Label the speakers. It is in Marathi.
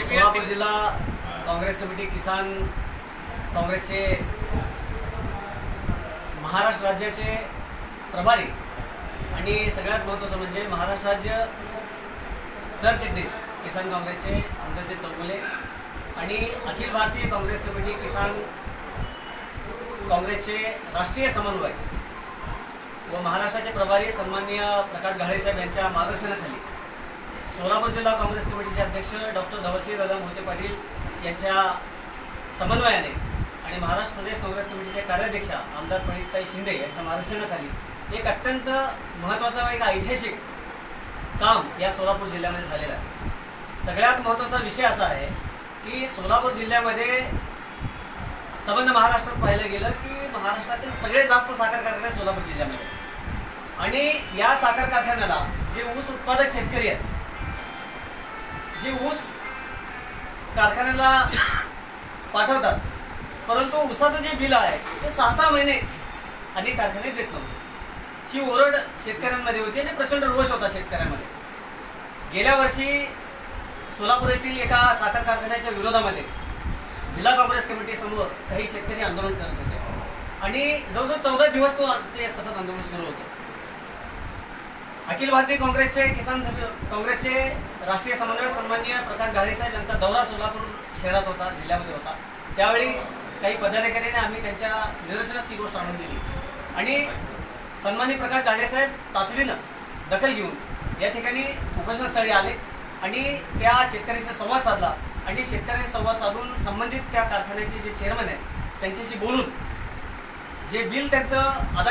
Speaker 1: सोलापूर जिल्हा काँग्रेस कमिटी किसान काँग्रेसचे महाराष्ट्र राज्याचे प्रभारी आणि सगळ्यात महत्त्वाचं म्हणजे महाराष्ट्र राज्य सरचिटणीस किसान काँग्रेसचे संजयचे चौगुले आणि अखिल भारतीय काँग्रेस कमिटी किसान काँग्रेसचे राष्ट्रीय समन्वय व महाराष्ट्राचे प्रभारी सन्माननीय प्रकाश घाळे साहेब यांच्या मार्गदर्शनाखाली सोलापूर जिल्हा काँग्रेस कमिटीचे अध्यक्ष डॉक्टर धवलसिंह दादा मोहिते पाटील यांच्या समन्वयाने आणि महाराष्ट्र प्रदेश काँग्रेस कमिटीचे कार्याध्यक्ष आमदार प्रणितताई शिंदे यांच्या मार्गदर्शनाखाली एक अत्यंत महत्त्वाचा व एक ऐतिहासिक काम या सोलापूर जिल्ह्यामध्ये झालेलं आहे. सगळ्यात महत्त्वाचा विषय असा आहे की सोलापूर जिल्ह्यामध्ये संबंध महाराष्ट्रात पाहिलं गेलं की महाराष्ट्रातील सगळे जास्त साखर कारखाने सोलापूर जिल्ह्यामध्ये आणि या साखर कारखान्याला जे ऊस उत्पादक शेतकरी आहेत जे ऊस कारखान्याला पाठवतात परंतु ऊसाचं जे बिल आहे ते सहा सहा महिने आणि कारखाने देत नव्हते. ही ओरड शेतकऱ्यांमध्ये होती आणि प्रचंड रोष होता शेतकऱ्यांमध्ये. गेल्या वर्षी सोलापूर येथील एका साखर कारखान्याच्या विरोधामध्ये जिल्हा काँग्रेस कमिटी समोर काही शेतकरी आंदोलन करत होते. आणि जवळजवळ चौदा दिवस तो ते सतत आंदोलन सुरू होतं. अखिल भारतीय काँग्रेसचे किसान सभे काँग्रेसचे राष्ट्रीय समन्वयक सन्मान्य प्रकाश गाडेसाहेब यांचा दौरा सोलापूर शहरात होता जिल्ह्यामध्ये होता. त्यावेळी काही पदाधिकाऱ्यांनी आम्ही त्यांच्या निदर्शनास ती गोष्ट आणून दिली. आणि सन्मान्य प्रकाश गाडेसाहेब तातडीनं दखल घेऊन या ठिकाणी उपोषणस्थळी आले आणि त्या शेतकऱ्यांशी संवाद साधला आणि शेतकऱ्यांशी संवाद साधून संबंधित त्या कारखान्याचे जे चेअरमन आहेत त्यांच्याशी बोलून जे बिल त्यांचं अदा